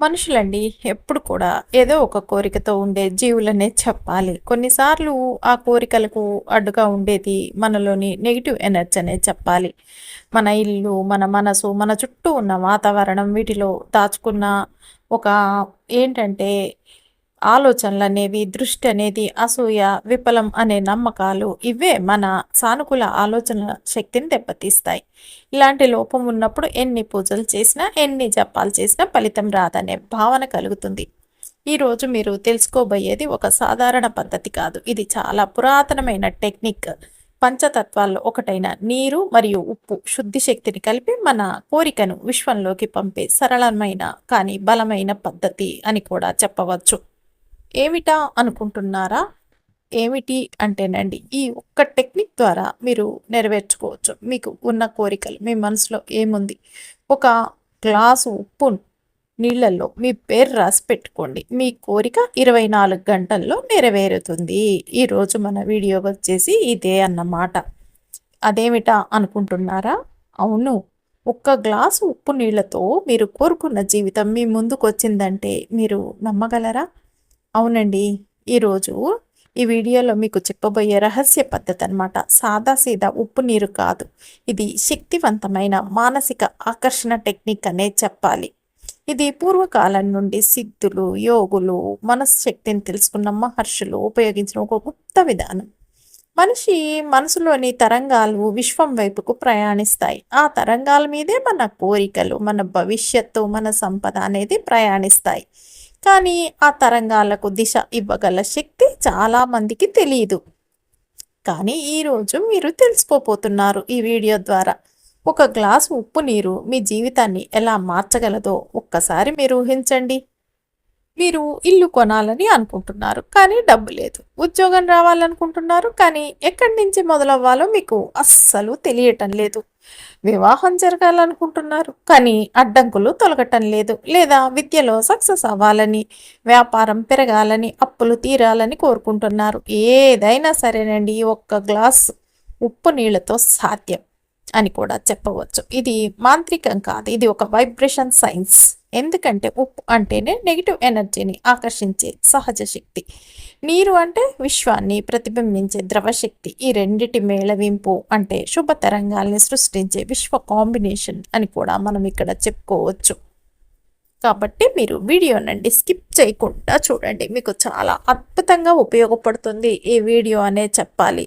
మనుషులండి ఎప్పుడు కూడా ఏదో ఒక కోరికతో ఉండే జీవులనే చెప్పాలి. కొన్నిసార్లు ఆ కోరికలకు అడ్డుగా ఉండేది మనలోని నెగిటివ్ ఎనర్జీ అనే చెప్పాలి. మన ఇల్లు మన మనసు మన చుట్టూ ఉన్న వాతావరణం వీటిలో దాచుకున్న ఒక ఏంటంటే ఆలోచనలు అనేవి దృష్టి అనేది అసూయ విఫలం అనే నమ్మకాలు ఇవే మన సానుకూల ఆలోచన శక్తిని దెబ్బతీస్తాయి. ఇలాంటి లోపం ఉన్నప్పుడు ఎన్ని పూజలు చేసినా ఎన్ని జపాలు చేసినా ఫలితం రాదనే భావన కలుగుతుంది. ఈరోజు మీరు తెలుసుకోబోయేది ఒక సాధారణ పద్ధతి కాదు. ఇది చాలా పురాతనమైన టెక్నిక్. పంచతత్వాల్లో ఒకటైన నీరు మరియు ఉప్పు శుద్ధి శక్తిని కలిపి మన కోరికను విశ్వంలోకి పంపే సరళమైన కానీ బలమైన పద్ధతి అని కూడా చెప్పవచ్చు. ఏమిటా అనుకుంటున్నారా? ఏమిటి అంటేనండి ఈ ఒక్క టెక్నిక్ ద్వారా మీరు నెరవేర్చుకోవచ్చు. మీకు ఉన్న కోరికలు మీ మనసులో ఏముంది? ఒక గ్లాసు ఉప్పు నీళ్ళల్లో మీ పేరు రాసి పెట్టుకోండి. మీ కోరిక ఇరవై నాలుగు గంటల్లో నెరవేరుతుంది. ఈరోజు మన వీడియో వచ్చేసి ఇదే అన్నమాట. అదేమిటా అనుకుంటున్నారా? అవును ఒక్క గ్లాసు ఉప్పు నీళ్ళతో మీరు కోరుకున్న జీవితం మీ ముందుకు వచ్చిందంటే మీరు నమ్మగలరా? అవునండి. ఈరోజు ఈ వీడియోలో మీకు చెప్పబోయే రహస్య పద్ధతి అనమాట సాదాసీదా ఉప్పు నీరు కాదు. ఇది శక్తివంతమైన మానసిక ఆకర్షణ టెక్నిక్ అనే చెప్పాలి. ఇది పూర్వకాలం నుండి సిద్ధులు యోగులు మనశ్శక్తిని తెలుసుకున్న మహర్షులు ఉపయోగించిన ఒక గుప్త విధానం. మనిషి మనసులోని తరంగాలు విశ్వం వైపుకు ప్రయాణిస్తాయి. ఆ తరంగాల మీదే మన కోరికలు మన భవిష్యత్తు మన సంపద అనేది ప్రయాణిస్తాయి. కానీ ఆ తరంగాలకు దిశ ఇవ్వగల శక్తి చాలామందికి తెలియదు కానీ ఈరోజు మీరు తెలుసుకోపోతున్నారు ఈ వీడియో ద్వారా. ఒక గ్లాసు ఉప్పు నీరు మీ జీవితాన్ని ఎలా మార్చగలదో ఒక్కసారి మీరు ఊహించండి. మీరు ఇల్లు కొనాలని అనుకుంటున్నారు కానీ డబ్బు లేదు. ఉద్యోగం రావాలనుకుంటున్నారు కానీ ఎక్కడి నుంచి మొదలవ్వాలో మీకు అస్సలు తెలియటం లేదు. వివాహం జరగాలనుకుంటున్నారు. కానీ అడ్డంకులు తొలగటం లేదు. లేదా విద్యలో సక్సెస్ అవ్వాలని వ్యాపారం పెరగాలని అప్పులు తీరాలని కోరుకుంటున్నారు. ఏదైనా సరేనండి ఒక్క గ్లాస్ ఉప్పు నీళ్ళతో సాధ్యం అని కూడా చెప్పవచ్చు. ఇది మాంత్రికం కాదు. ఇది ఒక వైబ్రేషన్ సైన్స్. ఎందుకంటే ఉప్పు అంటేనే నెగిటివ్ ఎనర్జీని ఆకర్షించే సహజ శక్తి. నీరు అంటే విశ్వాన్ని ప్రతిబింబించే ద్రవశక్తి. ఈ రెండిటి మేళవింపు అంటే శుభ తరంగాల్ని సృష్టించే విశ్వ కాంబినేషన్ అని కూడా మనం ఇక్కడ చెప్పుకోవచ్చు. కాబట్టి మీరు వీడియోనండి స్కిప్ చేయకుండా చూడండి. మీకు చాలా అద్భుతంగా ఉపయోగపడుతుంది ఈ వీడియో అనే చెప్పాలి.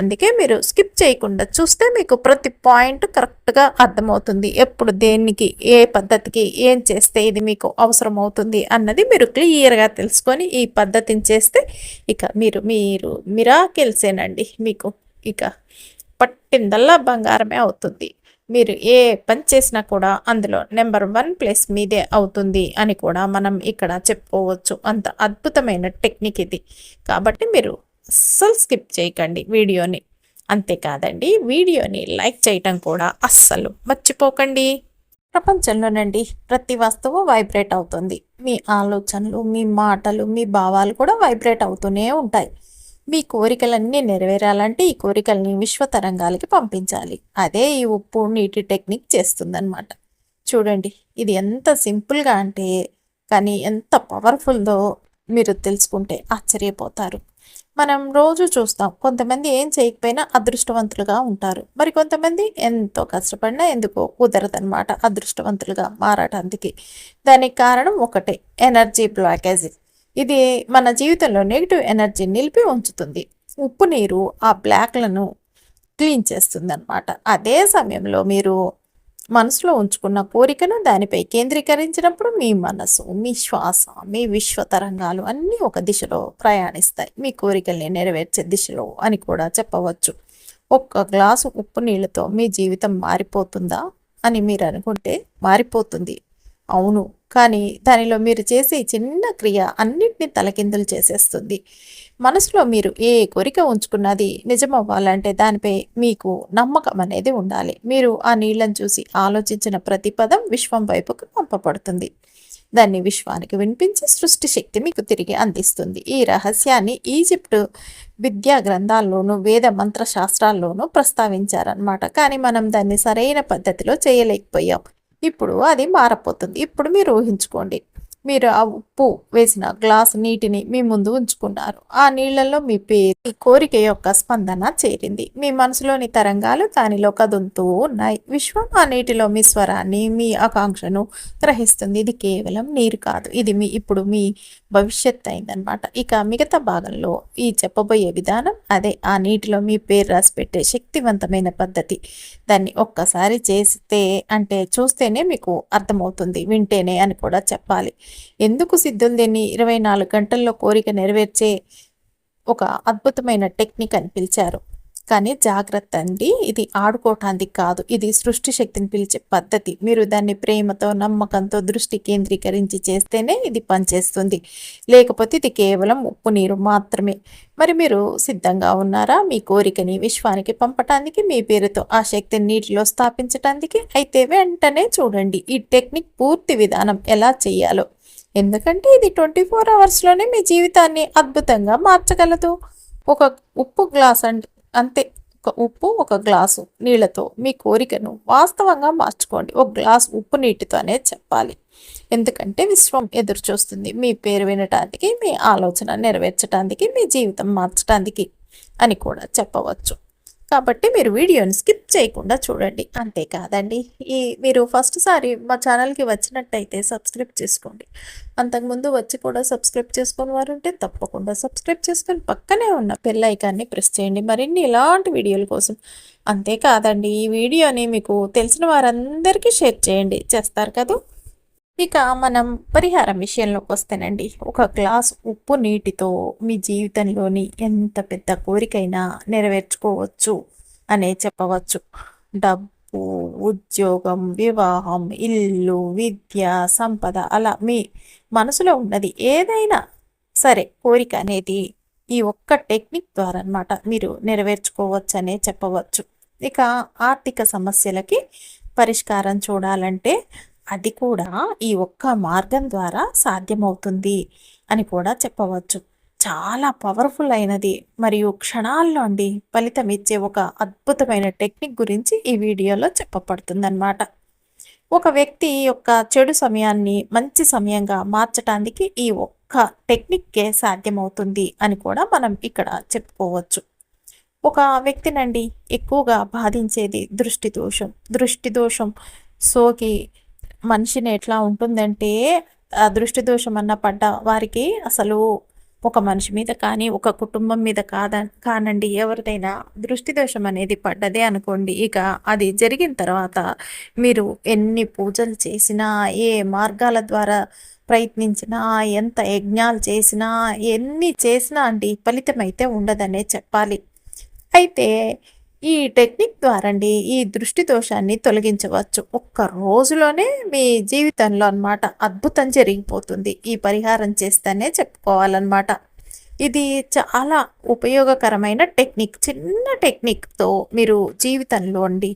అందుకే మీరు స్కిప్ చేయకుండా చూస్తే మీకు ప్రతి పాయింట్ కరెక్ట్గా అర్థమవుతుంది. ఎప్పుడు దేనికి ఏ పద్ధతికి ఏం చేస్తే ఇది మీకు అవసరం అవుతుంది అన్నది మీరు క్లియర్గా తెలుసుకొని ఈ పద్ధతిని చేస్తే ఇక మీరు మీరు మిరాకిల్సేనండి. మీకు ఇక పట్టిందల్లా బంగారమే అవుతుంది. మీరు ఏ పని చేసినా కూడా అందులో నెంబర్ వన్ ప్లేస్ మీదే అవుతుంది అని కూడా మనం ఇక్కడ చెప్పుకోవచ్చు. అంత అద్భుతమైన టెక్నిక్ ఇది. కాబట్టి మీరు అస్సలు స్కిప్ చేయకండి వీడియోని. అంతేకాదండి వీడియోని లైక్ చేయటం కూడా అస్సలు మర్చిపోకండి. ప్రపంచంలోనండి ప్రతి వస్తువు వైబ్రేట్ అవుతుంది. మీ ఆలోచనలు మీ మాటలు మీ భావాలు కూడా వైబ్రేట్ అవుతూనే ఉంటాయి. మీ కోరికలన్నీ నెరవేరాలంటే ఈ కోరికల్ని విశ్వతరంగాలకి పంపించాలి. అదే ఈ ఉప్పు నీటి టెక్నిక్ చేస్తుందన్నమాట. చూడండి ఇది ఎంత సింపుల్గా అంటే కానీ ఎంత పవర్ఫుల్దో మీరు తెలుసుకుంటే ఆశ్చర్యపోతారు. మనం రోజు చూస్తాం కొంతమంది ఏం చేయకపోయినా అదృష్టవంతులుగా ఉంటారు. మరి కొంతమంది ఎంతో కష్టపడినా ఎందుకో కుదరదనమాట అదృష్టవంతులుగా మారటానికి. దానికి కారణం ఒకటే ఎనర్జీ బ్లాకేజ్. ఇది మన జీవితంలో నెగిటివ్ ఎనర్జీ నిలిపి ఉంచుతుంది. ఉప్పు నీరు ఆ బ్లాక్లను క్లీన్ చేస్తుంది అనమాట అదే సమయంలో మీరు మనసులో ఉంచుకున్న కోరికను దానిపై కేంద్రీకరించినప్పుడు మీ మనసు మీ శ్వాస మీ విశ్వ తరంగాలు అన్నీ ఒక దిశలో ప్రయాణిస్తాయి. మీ కోరికల్ని నెరవేర్చే దిశలో అని కూడా చెప్పవచ్చు. ఒక్క గ్లాసు ఉప్పు నీళ్ళతో మీ జీవితం మారిపోతుందా అని మీరు అనుకుంటే మారిపోతుంది. అవును కానీ దానిలో మీరు చేసే చిన్న క్రియ అన్నిటినీ తలకిందులు చేసేస్తుంది. మనసులో మీరు ఏ కోరిక ఉంచుకున్నది నిజమవ్వాలంటే దానిపై మీకు నమ్మకం అనేది ఉండాలి. మీరు ఆ నీళ్ళని చూసి ఆలోచించిన ప్రతి పదం విశ్వం వైపుకు పంపబడుతుంది. దాన్ని విశ్వానికి వినిపించి సృష్టి శక్తి మీకు తిరిగి అందిస్తుంది. ఈ రహస్యాన్ని ఈజిప్టు విద్యా గ్రంథాల్లోనూ వేద మంత్ర శాస్త్రాల్లోనూ ప్రస్తావించారనమాట కానీ మనం దాన్ని సరైన పద్ధతిలో చేయలేకపోయాం. ఇప్పుడు అది మారపోతుంది. ఇప్పుడు మీరు ఊహించుకోండి. మీరు ఆ ఉప్పు వేసిన గ్లాస్ నీటిని మీ ముందు ఉంచుకున్నారు. ఆ నీళ్ళలో మీ పేరు మీ కోరిక యొక్క స్పందన చేరింది. మీ మనసులోని తరంగాలు దానిలో కదులుతూ ఉన్నాయి. విశ్వం ఆ నీటిలో మీ స్వరాన్ని మీ ఆకాంక్షను గ్రహిస్తుంది. ఇది కేవలం నీరు కాదు. ఇది మీ ఇప్పుడు మీ భవిష్యత్ అయిందనమాట ఇక మిగతా భాగంలో ఈ చెప్పబోయే విధానం అదే. ఆ నీటిలో మీ పేరు రాసి పెట్టే శక్తివంతమైన పద్ధతి. దాన్ని ఒక్కసారి చేస్తే అంటే చూస్తేనే మీకు అర్థమవుతుంది. వింటేనే అని కూడా చెప్పాలి. ఎందుకు సిద్ధులు దీన్ని ఇరవై నాలుగు గంటల్లో కోరిక నెరవేర్చే ఒక అద్భుతమైన టెక్నిక్ అని పిలిచారు. కానీ జాగ్రత్త అండి. ఇది ఆడుకోవటానికి కాదు. ఇది సృష్టి శక్తిని పిలిచే పద్ధతి. మీరు దాన్ని ప్రేమతో నమ్మకంతో దృష్టి కేంద్రీకరించి చేస్తేనే ఇది పనిచేస్తుంది. లేకపోతే ఇది కేవలం ఉప్పు నీరు మాత్రమే. మరి మీరు సిద్ధంగా ఉన్నారా? మీ కోరికని విశ్వానికి పంపటానికి మీ పేరుతో ఆ శక్తిని నీటిలో స్థాపించటానికి? అయితే వెంటనే చూడండి. ఈ టెక్నిక్ పూర్తి విధానం ఎలా చేయాలో. ఎందుకంటే ఇది ట్వంటీ ఫోర్ అవర్స్లోనే మీ జీవితాన్ని అద్భుతంగా మార్చగలదు. ఒక ఉప్పు గ్లాస్ అండి అంతే. ఒక ఉప్పు ఒక గ్లాసు నీళ్ళతో మీ కోరికను వాస్తవంగా మార్చుకోండి. ఒక గ్లాస్ ఉప్పు నీటితోనే చెప్పాలి. ఎందుకంటే విశ్వం ఎదురు చూస్తుంది. మీ పేరు వినటానికి మీ ఆలోచన నెరవేర్చడానికి మీ జీవితం మార్చడానికి అని కూడా చెప్పవచ్చు. కాబట్టి మీరు వీడియోని స్కిప్ చేయకుండా చూడండి. అంతేకాదండి ఈ మీరు ఫస్ట్ సారి మా ఛానల్కి వచ్చినట్టయితే సబ్స్క్రైబ్ చేసుకోండి. అంతకుముందు వచ్చి కూడా సబ్స్క్రైబ్ చేసుకుని వారు ఉంటే తప్పకుండా సబ్స్క్రైబ్ చేసుకొని పక్కనే ఉన్న బెల్ ఐకాన్ని ప్రెస్ చేయండి. మరిన్ని ఇలాంటి వీడియోల కోసం. అంతేకాదండి ఈ వీడియోని మీకు తెలిసిన వారందరికీ షేర్ చేయండి. చేస్తారు కదా? ఇక మనం పరిహారం విషయంలోకి వస్తేనండి ఒక గ్లాస్ ఉప్పు నీటితో మీ జీవితంలోని ఎంత పెద్ద కోరికైనా నెరవేర్చుకోవచ్చు అనే చెప్పవచ్చు. డబ్బు ఉద్యోగం వివాహం ఇల్లు విద్య సంపద అలా మీ మనసులో ఉన్నది ఏదైనా సరే కోరిక అనేది ఈ ఒక్క టెక్నిక్ ద్వారా అనమాట మీరు నెరవేర్చుకోవచ్చు అనే చెప్పవచ్చు. ఇక ఆర్థిక సమస్యలకి పరిష్కారం చూడాలంటే అది కూడా ఈ ఒక్క మార్గం ద్వారా సాధ్యమవుతుంది అని కూడా చెప్పవచ్చు. చాలా పవర్ఫుల్ అయినది. మరియు క్షణాల్లో అండి ఫలితం ఇచ్చే ఒక అద్భుతమైన టెక్నిక్ గురించి ఈ వీడియోలో చెప్పబడుతుందన్నమాట. ఒక వ్యక్తి యొక్క చెడు సమయాన్ని మంచి సమయంగా మార్చడానికి ఈ ఒక్క టెక్నిక్కే సాధ్యమవుతుంది అని కూడా మనం ఇక్కడ చెప్పుకోవచ్చు. ఒక వ్యక్తినండి ఎక్కువగా బాధించేది దృష్టి దోషం. దృష్టి దోషం సోకి మనిషిని ఎట్లా ఉంటుందంటే దృష్టి దోషం అన్న పడ్డ వారికి అసలు ఒక మనిషి మీద కానీ ఒక కుటుంబం మీద కాద కానండి ఎవరిదైనా దృష్టి దోషం అనేది పడ్డదే అనుకోండి. ఇక అది జరిగిన తర్వాత మీరు ఎన్ని పూజలు చేసినా ఏ మార్గాల ద్వారా ప్రయత్నించినా ఎంత యజ్ఞాలు చేసినా ఎన్ని చేసినా అండి ఫలితం అయితే ఉండదనే చెప్పాలి. అయితే ఈ టెక్నిక్ ద్వారా అండి ఈ దృష్టి దోషాన్ని తొలగించవచ్చు. ఒక్క రోజులోనే మీ జీవితంలో అనమాట అద్భుతం జరిగిపోతుంది. ఈ పరిహారం చేస్తేనే చెప్పుకోవాలన్నమాట. ఇది చాలా ఉపయోగకరమైన టెక్నిక్ చిన్న టెక్నిక్తో మీరు జీవితంలో అండి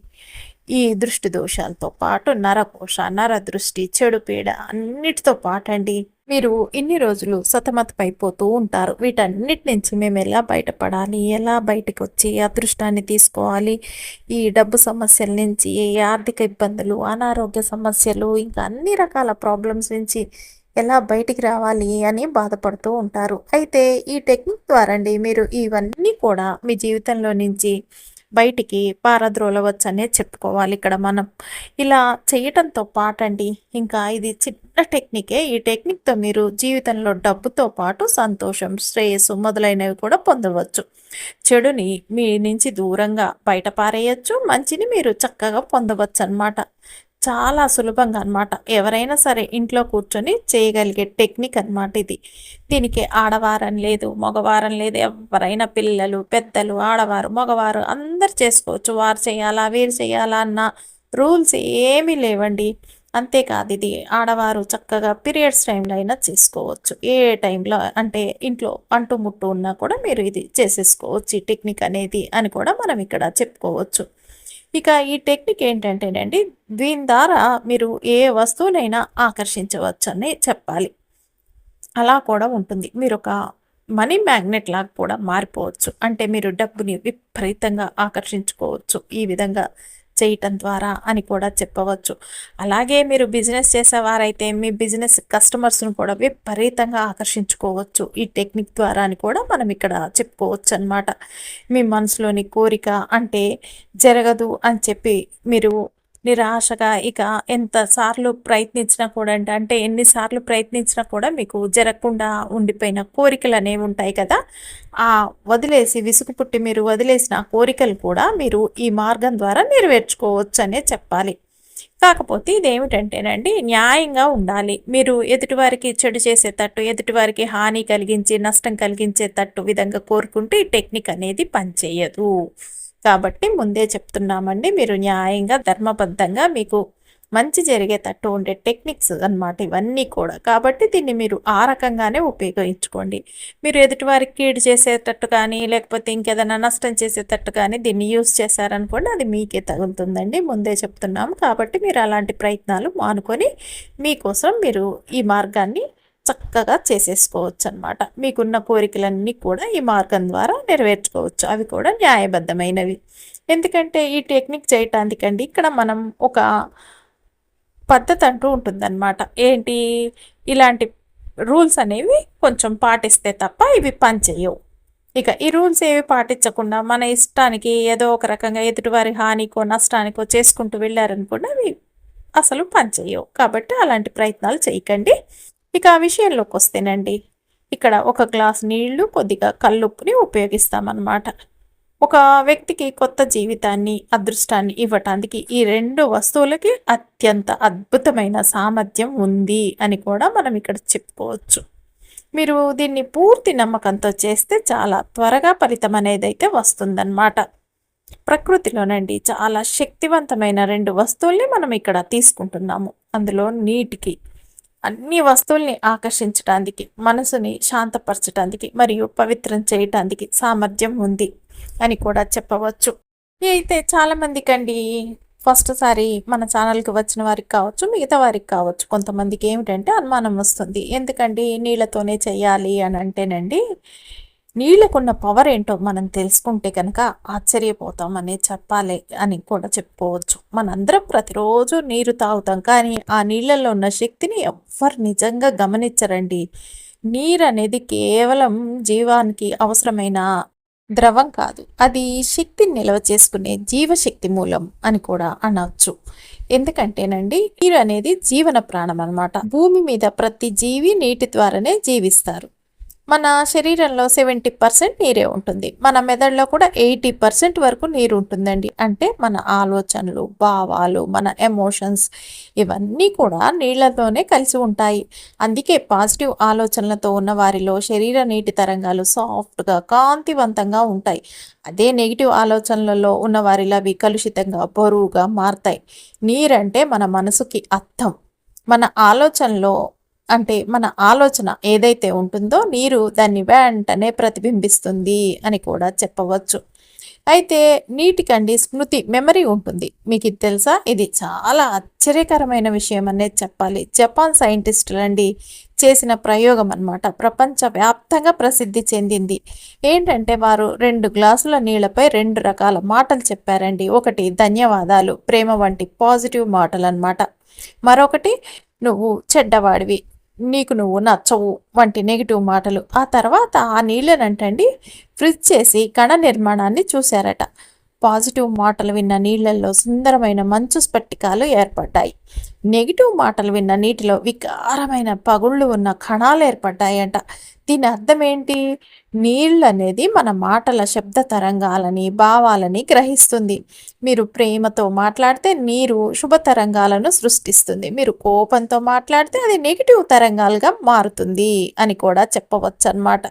ఈ దృష్టి దోషాలతో పాటు నరకోశ నరదృష్టి దృష్టి పీడ అన్నిటితో పాటు అండి మీరు ఇన్ని రోజులు సతమతమైపోతూ ఉంటారు. వీటన్నిటి నుంచి మేము ఎలా బయటపడాలి? ఎలా బయటకు వచ్చి అదృష్టాన్ని తీసుకోవాలి? ఈ డబ్బు సమస్యల నుంచి ఆర్థిక ఇబ్బందులు అనారోగ్య సమస్యలు ఇంకా అన్ని రకాల ప్రాబ్లమ్స్ నుంచి ఎలా బయటికి రావాలి అని బాధపడుతూ ఉంటారు. అయితే ఈ టెక్నిక్ ద్వారా అండి మీరు ఇవన్నీ కూడా మీ జీవితంలో నుంచి బయటికి పారద్రోలవచ్చనే చెప్పుకోవాలి ఇక్కడ మనం. ఇలా చేయటంతో పాటండి. ఇంకా ఇది చిన్న టెక్నికే. ఈ టెక్నిక్తో మీరు జీవితంలో డబ్బుతో పాటు సంతోషం శ్రేయస్సు మొదలైనవి కూడా పొందవచ్చు. చెడుని మీ నుంచి దూరంగా బయట పారేయచ్చు మంచిని మీరు చక్కగా పొందవచ్చు అనమాట చాలా సులభంగా అనమాట ఎవరైనా సరే ఇంట్లో కూర్చొని చేయగలిగే టెక్నిక్ అనమాట ఇది. దీనికి ఆడవారం లేదు మగవారం లేదు ఎవరైనా పిల్లలు పెద్దలు ఆడవారు మగవారు అందరు చేసుకోవచ్చు. వారు చేయాలా వీరు చేయాలా అన్న రూల్స్ ఏమీ లేవండి. అంతేకాదు ఇది ఆడవారు చక్కగా పీరియడ్స్ టైంలో అయినా చేసుకోవచ్చు. ఏ టైంలో అంటే ఇంట్లో అంటుముట్టు ఉన్నా కూడా మీరు ఇది చేసేసుకోవచ్చు. ఈ టెక్నిక్ అనేది అని కూడా మనం ఇక్కడ చెప్పుకోవచ్చు. ఇక ఈ టెక్నిక్ ఏంటంటేనండి దీని ద్వారా మీరు ఏ వస్తువునైనా ఆకర్షించవచ్చు అని చెప్పాలి. అలా కూడా ఉంటుంది. మీరు ఒక మనీ మ్యాగ్నెట్ లాగా కూడా మారిపోవచ్చు. అంటే మీరు డబ్బుని విపరీతంగా ఆకర్షించుకోవచ్చు. ఈ విధంగా చేయటం ద్వారా అని కూడా చెప్పవచ్చు. అలాగే మీరు బిజినెస్ చేసేవారైతే మీ బిజినెస్ కస్టమర్స్ను కూడా విపరీతంగా ఆకర్షించుకోవచ్చు. ఈ టెక్నిక్ ద్వారా అని కూడా మనం ఇక్కడ చెప్పుకోవచ్చు అనమాట మీ మనసులోని కోరిక అంటే జరగదు అని చెప్పి మీరు నిరాశగా ఇక ఎంతసార్లు ప్రయత్నించినా కూడా అంటే అంటే ఎన్నిసార్లు ప్రయత్నించినా కూడా మీకు జరగకుండా ఉండిపోయిన కోరికలు అనేవి ఉంటాయి కదా. ఆ వదిలేసి విసుగు పుట్టి మీరు వదిలేసిన కోరికలు కూడా మీరు ఈ మార్గం ద్వారా నెరవేర్చుకోవచ్చు అనే చెప్పాలి. కాకపోతే ఇదేమిటంటేనండి న్యాయంగా ఉండాలి. మీరు ఎదుటివారికి చెడు చేసేటట్టు ఎదుటివారికి హాని కలిగించి నష్టం కలిగించేటట్టు విధంగా కోరుకుంటే ఈ టెక్నిక్ అనేది పనిచేయదు. కాబట్టి ముందే చెప్తున్నామండి మీరు న్యాయంగా ధర్మబద్ధంగా మీకు మంచి జరిగేటట్టు ఉండే టెక్నిక్స్ అనమాట ఇవన్నీ కూడా. కాబట్టి దీన్ని మీరు ఆ రకంగానే ఉపయోగించుకోండి. మీరు ఎదుటివారికి కీడు చేసేటట్టు కానీ లేకపోతే ఇంకేదైనా నష్టం చేసేటట్టు కానీ దీన్ని యూజ్ చేశారనుకోండి అది మీకే తగులుతుందండి. ముందే చెప్తున్నాము కాబట్టి మీరు అలాంటి ప్రయత్నాలు మానుకొని మీకోసం మీరు ఈ మార్గాన్ని చక్కగా చేసేసుకోవచ్చు అనమాట మీకున్న కోరికలన్నీ కూడా ఈ మార్గం ద్వారా నెరవేర్చుకోవచ్చు. అవి కూడా న్యాయబద్ధమైనవి. ఎందుకంటే ఈ టెక్నిక్ చేయటానికండి ఇక్కడ మనం ఒక పద్ధతి అంటూ ఉంటుందన్నమాట. ఏంటి? ఇలాంటి రూల్స్ అనేవి కొంచెం పాటిస్తే తప్ప ఇవి పనిచేయవు. ఇక ఈ రూల్స్ ఏవి పాటించకుండా మన ఇష్టానికి ఏదో ఒక రకంగా ఎదుటివారి హానికో నష్టానికో చేసుకుంటూ వెళ్ళారనుకోండి అవి అసలు పనిచేయవు. కాబట్టి అలాంటి ప్రయత్నాలు చేయకండి. ఇక ఆ విషయంలోకి వస్తేనండి ఇక్కడ ఒక గ్లాస్ నీళ్ళు కొద్దిగా కల్లుప్పుని ఉపయోగిస్తామన్నమాట. ఒక వ్యక్తికి కొత్త జీవితాన్ని అదృష్టాన్ని ఇవ్వటానికి ఈ రెండు వస్తువులకి అత్యంత అద్భుతమైన సామర్థ్యం ఉంది అని కూడా మనం ఇక్కడ చెప్పుకోవచ్చు. మీరు దీన్ని పూర్తి నమ్మకంతో చేస్తే చాలా త్వరగా ఫలితం అనేది అయితే వస్తుందన్నమాట. ప్రకృతిలోనండి చాలా శక్తివంతమైన రెండు వస్తువుల్ని మనం ఇక్కడ తీసుకుంటున్నాము. అందులో నీటికి అన్ని వస్తువుల్ని ఆకర్షించడానికి మనసుని శాంతపరచడానికి మరియు పవిత్రం చేయటానికి సామర్థ్యం ఉంది అని కూడా చెప్పవచ్చు. అయితే చాలామందికి అండి ఫస్ట్ సారి మన ఛానల్కి వచ్చిన వారికి కావచ్చు మిగతా వారికి కావచ్చు కొంతమందికి ఏమిటంటే అనుమానం వస్తుంది. ఎందుకండి నీళ్ళతోనే చేయాలి అని అంటేనండి నీళ్ళకున్న పవర్ ఏంటో మనం తెలుసుకుంటే కనుక ఆశ్చర్యపోతాం అనే చెప్పాలి అని కూడా చెప్పుకోవచ్చు. మనందరం ప్రతిరోజు నీరు తాగుతాం కానీ ఆ నీళ్ళల్లో ఉన్న శక్తిని ఎవ్వరు నిజంగా గమనించరండి. నీరు అనేది కేవలం జీవానికి అవసరమైన ద్రవం కాదు అది శక్తిని నిల్వ చేసుకునే జీవశక్తి మూలం అని కూడా అనవచ్చు ఎందుకంటేనండి నీరు అనేది జీవన ప్రాణం అనమాట భూమి మీద ప్రతి జీవి నీటి ద్వారానే జీవిస్తారు. మన శరీరంలో సెవెంటీ పర్సెంట్ నీరే ఉంటుంది. మన మెదడులో కూడా ఎయిటీ పర్సెంట్ వరకు నీరు ఉంటుందండి. అంటే మన ఆలోచనలు భావాలు మన ఎమోషన్స్ ఇవన్నీ కూడా నీళ్ళతోనే కలిసి ఉంటాయి. అందుకే పాజిటివ్ ఆలోచనలతో ఉన్న వారిలో శరీర నీటి తరంగాలు సాఫ్ట్గా కాంతివంతంగా ఉంటాయి. అదే నెగిటివ్ ఆలోచనలలో ఉన్న వారిలో అవి కలుషితంగా బరువుగా మారతాయి. నీరంటే మన మనసుకి అర్థం. మన ఆలోచనలో అంటే మన ఆలోచన ఏదైతే ఉంటుందో నీరు దాన్ని వెంటనే ప్రతిబింబిస్తుంది అని కూడా చెప్పవచ్చు. అయితే నీటికండి స్మృతి మెమరీ ఉంటుంది. మీకు ఇది తెలుసా? ఇది చాలా ఆశ్చర్యకరమైన విషయం అనేది చెప్పాలి. జపాన్ సైంటిస్టులండి చేసిన ప్రయోగం అనమాట ప్రపంచవ్యాప్తంగా ప్రసిద్ధి చెందింది. ఏంటంటే వారు రెండు గ్లాసుల నీళ్ళపై రెండు రకాల మాటలు చెప్పారండి. ఒకటి ధన్యవాదాలు ప్రేమ వంటి పాజిటివ్ మాటలు అనమాట మరొకటి నువ్వు చెడ్డవాడివి నీకు నువ్వు నచ్చవు వంటి నెగిటివ్ మాటలు. ఆ తర్వాత ఆ నీళ్ళనంటండి ఫ్రిజ్ చేసి కణ నిర్మాణాన్ని చూశారట. పాజిటివ్ మాటలు విన్న నీళ్ళలో సుందరమైన మంచు స్పట్టికాలు ఏర్పడ్డాయి. నెగిటివ్ మాటలు విన్న నీటిలో వికారమైన పగుళ్ళు ఉన్న కణాలు ఏర్పడ్డాయంట. దీని అర్థం ఏంటి నీళ్ళు అనేది మన మాటల శబ్ద తరంగాలని భావాలని గ్రహిస్తుంది. మీరు ప్రేమతో మాట్లాడితే నీరు శుభ తరంగాలను సృష్టిస్తుంది. మీరు కోపంతో మాట్లాడితే అది నెగిటివ్ తరంగాలుగా మారుతుంది అని కూడా చెప్పవచ్చు అనమాట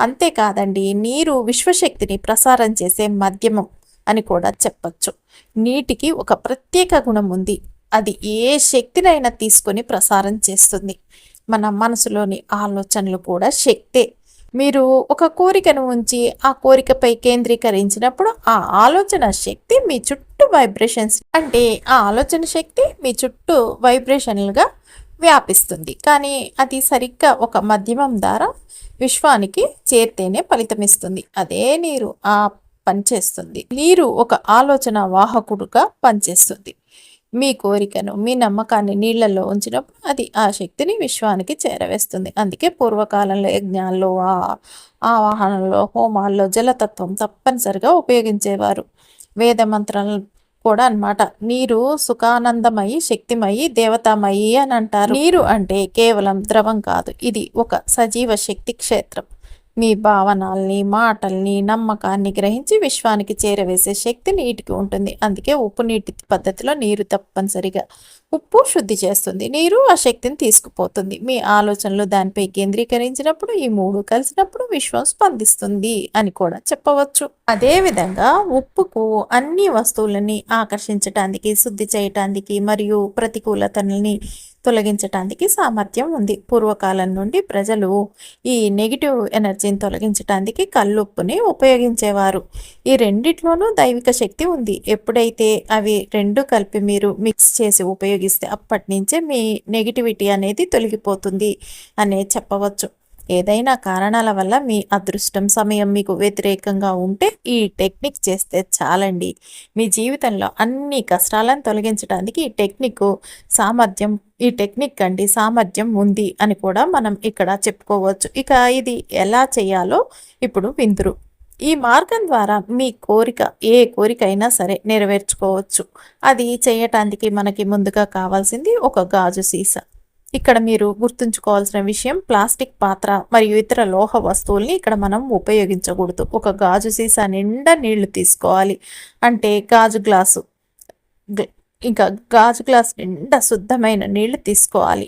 అంతేకాదండి నీరు విశ్వశక్తిని ప్రసారం చేసే మాధ్యమం. అని కూడా చెప్పచ్చు. నీటికి ఒక ప్రత్యేక గుణం ఉంది. అది ఏ శక్తినైనా తీసుకొని ప్రసారం చేస్తుంది. మన మనసులోని ఆలోచనలు కూడా శక్తే. మీరు ఒక కోరికను ఉంచి ఆ కోరికపై కేంద్రీకరించినప్పుడు ఆ ఆలోచన శక్తి మీ చుట్టూ వైబ్రేషన్స్ అంటే ఆ ఆలోచన శక్తి మీ చుట్టూ వైబ్రేషన్లుగా వ్యాపిస్తుంది. కానీ అది సరిగ్గా ఒక మధ్యమం ద్వారా విశ్వానికి చేరితేనే ఫలితమిస్తుంది. అదే నీరు ఆ పనిచేస్తుంది. నీరు ఒక ఆలోచన వాహకుడుగా పనిచేస్తుంది. మీ కోరికను మీ నమ్మకాన్ని నీళ్ళలో ఉంచినప్పుడు అది ఆ శక్తిని విశ్వానికి చేరవేస్తుంది. అందుకే పూర్వకాలంలో యజ్ఞాల్లో ఆ ఆవాహనలో హోమాల్లో జలతత్వం తప్పనిసరిగా ఉపయోగించేవారు. వేద మంత్రం కూడా అనమాట నీరు సుఖానందమయి శక్తిమయి దేవతామయి అని అంటారు. నీరు అంటే కేవలం ద్రవం కాదు. ఇది ఒక సజీవ శక్తి క్షేత్రం. మీ భావనల్ని మాటల్ని నమ్మకాన్ని గ్రహించి విశ్వానికి చేరవేసే శక్తి నీటికి ఉంటుంది. అందుకే ఉప్పు నీటి పద్ధతిలో నీరు తప్పనిసరిగా ఉప్పు శుద్ధి చేస్తుంది. నీరు ఆ శక్తిని తీసుకుపోతుంది. మీ ఆలోచనలు దానిపై కేంద్రీకరించినప్పుడు ఈ మూడు కలిసినప్పుడు విశ్వం స్పందిస్తుంది అని కూడా చెప్పవచ్చు. అదేవిధంగా ఉప్పుకు అన్ని వస్తువులని ఆకర్షించటానికి శుద్ధి చేయటానికి మరియు ప్రతికూలతల్ని తొలగించటానికి సామర్థ్యం ఉంది. పూర్వకాలం నుండి ప్రజలు ఈ నెగిటివ్ ఎనర్జీని తొలగించటానికి కల్లుప్పుని ఉపయోగించేవారు. ఈ రెండిట్లోనూ దైవిక శక్తి ఉంది. ఎప్పుడైతే అవి రెండు కలిపి మీరు మిక్స్ చేసి ఉపయోగిస్తే అప్పటి నుంచే మీ నెగిటివిటీ అనేది తొలగిపోతుంది అనే చెప్పవచ్చు. ఏదైనా కారణాల వల్ల మీ అదృష్టం సమయం మీకు వ్యతిరేకంగా ఉంటే ఈ టెక్నిక్ చేస్తే చాలండి. మీ జీవితంలో అన్ని కష్టాలను తొలగించడానికి ఈ టెక్నిక్ సామర్థ్యం ఈ టెక్నిక్ అండి సామర్థ్యం ఉంది అని కూడా మనం ఇక్కడ చెప్పుకోవచ్చు. ఇక ఇది ఎలా చేయాలో ఇప్పుడు విందురు. ఈ మార్గం ద్వారా మీ కోరిక ఏ కోరిక అయినా సరే నెరవేర్చుకోవచ్చు. అది చేయటానికి మనకి ముందుగా కావాల్సింది ఒక గాజు సీసా. ఇక్కడ మీరు గుర్తుంచుకోవాల్సిన విషయం ప్లాస్టిక్ పాత్ర మరియు ఇతర లోహ వస్తువుల్ని ఇక్కడ మనం ఉపయోగించకూడదు. ఒక గాజు సీసా నిండా నీళ్ళు తీసుకోవాలి. అంటే గాజు గ్లాసు. ఇంకా గాజు గ్లాస్ నిండా శుద్ధమైన నీళ్ళు తీసుకోవాలి.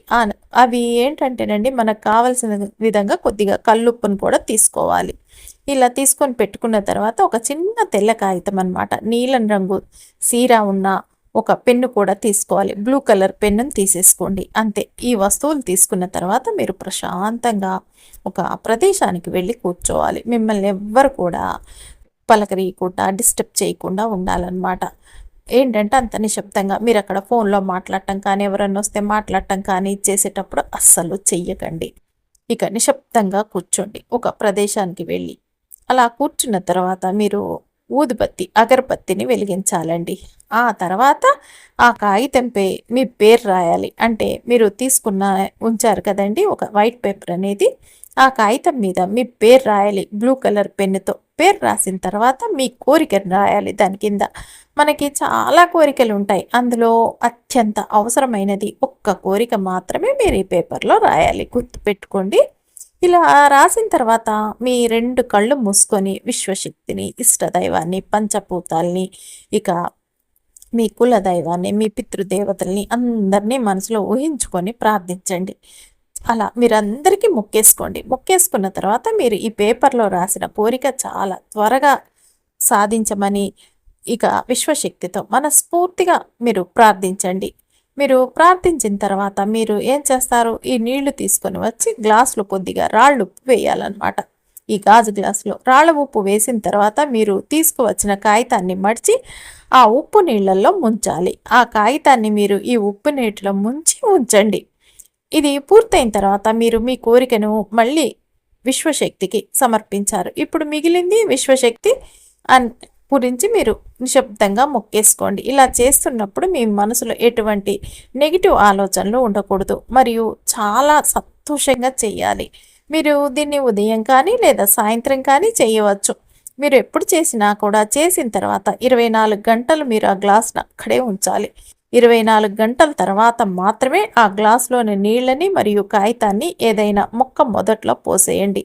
అవి ఏంటంటేనండి మనకు కావలసిన విధంగా కొద్దిగా కల్లుప్పును కూడా తీసుకోవాలి. ఇలా తీసుకొని పెట్టుకున్న తర్వాత ఒక చిన్న తెల్ల కాగితం అనమాట నీలం రంగు సీరా ఉన్న ఒక పెన్ను కూడా తీసుకోవాలి. బ్లూ కలర్ పెన్నును తీసేసుకోండి. అంతే. ఈ వస్తువులు తీసుకున్న తర్వాత మీరు ప్రశాంతంగా ఒక ప్రదేశానికి వెళ్ళి కూర్చోవాలి. మిమ్మల్ని ఎవ్వరు కూడా పలకరీయకుండా డిస్టర్బ్ చేయకుండా ఉండాలన్నమాట. ఏంటంటే అంత నిశ్శబ్దంగా మీరు అక్కడ ఫోన్లో మాట్లాడటం కానీ ఎవరన్నా వస్తే మాట్లాడటం కానీ చేసేటప్పుడు అస్సలు చెయ్యకండి. ఇక నిశ్శబ్దంగా కూర్చోండి. ఒక ప్రదేశానికి వెళ్ళి. అలా కూర్చున్న తర్వాత మీరు ఊదుబత్తి అగరబత్తిని వెలిగించాలండి. ఆ తర్వాత ఆ కాగితంపై మీ పేరు రాయాలి. అంటే మీరు తీసుకున్న ఉంచారు కదండి ఒక వైట్ పేపర్ అనేది. ఆ కాగితం మీద మీ పేరు రాయాలి బ్లూ కలర్ పెన్నుతో పేరు రాసిన తర్వాత మీ కోరికను రాయాలి దాని కింద. మనకి చాలా కోరికలు ఉంటాయి. అందులో అత్యంత అవసరమైనది ఒక్క కోరిక మాత్రమే మీరు ఈ పేపర్లో రాయాలి. గుర్తు పెట్టుకోండి ఇలా రాసిన తర్వాత మీ రెండు కళ్ళు మూసుకొని విశ్వశక్తిని ఇష్టదైవాన్ని పంచభూతాల్ని ఇక మీ కుల దైవాన్ని మీ పితృదేవతల్ని అందరినీ మనసులో ఊహించుకొని ప్రార్థించండి. అలా మీరందరికీ మొక్కేసుకోండి. మొక్కేసుకున్న తర్వాత మీరు ఈ పేపర్లో రాసిన కోరిక చాలా త్వరగా సాధించమని ఇక విశ్వశక్తితో మనస్ఫూర్తిగా మీరు ప్రార్థించండి. మీరు ప్రార్థించిన తర్వాత మీరు ఏం చేస్తారు? ఈ నీళ్ళు తీసుకొని వచ్చి గ్లాసులో కొద్దిగా రాళ్ళు ఉప్పు వేయాలన్నమాట. ఈ గాజు గ్లాసులో రాళ్ళ ఉప్పు వేసిన తర్వాత మీరు తీసుకువచ్చిన కాగితాన్ని మడిచి ఆ ఉప్పు నీళ్ళల్లో ముంచాలి. ఆ కాగితాన్ని మీరు ఈ ఉప్పు నీటిలో ముంచి ఉంచండి. ఇది పూర్తయిన తర్వాత మీరు మీ కోరికను మళ్ళీ విశ్వశక్తికి సమర్పించారు. ఇప్పుడు మిగిలింది విశ్వశక్తి అన్ గురించి మీరు నిశ్శబ్దంగా మొక్కేసుకోండి. ఇలా చేస్తున్నప్పుడు మీ మనసులో ఎటువంటి నెగిటివ్ ఆలోచనలు ఉండకూడదు. మరియు చాలా సంతోషంగా చేయాలి. మీరు దీన్ని ఉదయం కానీ లేదా సాయంత్రం కానీ చేయవచ్చు. మీరు ఎప్పుడు చేసినా కూడా చేసిన తర్వాత ఇరవై నాలుగు గంటలు మీరు ఆ గ్లాస్ను అక్కడే ఉంచాలి. ఇరవై నాలుగు గంటల తర్వాత మాత్రమే ఆ గ్లాసులోని నీళ్ళని మరియు కాగితాన్ని ఏదైనా మొక్క మొదట్లో పోసేయండి.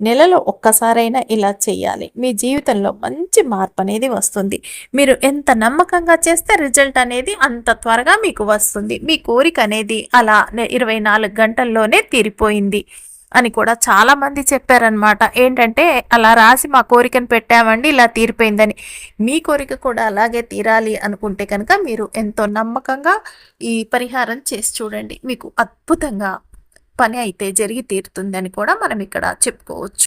నెలలో ఒక్కసారైనా ఇలా చేయాలి. మీ జీవితంలో మంచి మార్పు అనేది వస్తుంది. మీరు ఎంత నమ్మకంగా చేస్తే రిజల్ట్ అనేది అంత త్వరగా మీకు వస్తుంది. మీ కోరిక అనేది అలా ఇరవై నాలుగు గంటల్లోనే తీరిపోయింది. అని కూడా చాలామంది చెప్పారనమాట ఏంటంటే అలా రాసి మా కోరికను పెట్టామండి ఇలా తీరిపోయిందని. మీ కోరిక కూడా అలాగే తీరాలి అనుకుంటే కనుక మీరు ఎంతో నమ్మకంగా ఈ పరిహారం చేసి చూడండి. మీకు అద్భుతంగా పని అయితే జరిగి తీరుతుందని కూడా మనం ఇక్కడ చెప్పుకోవచ్చు.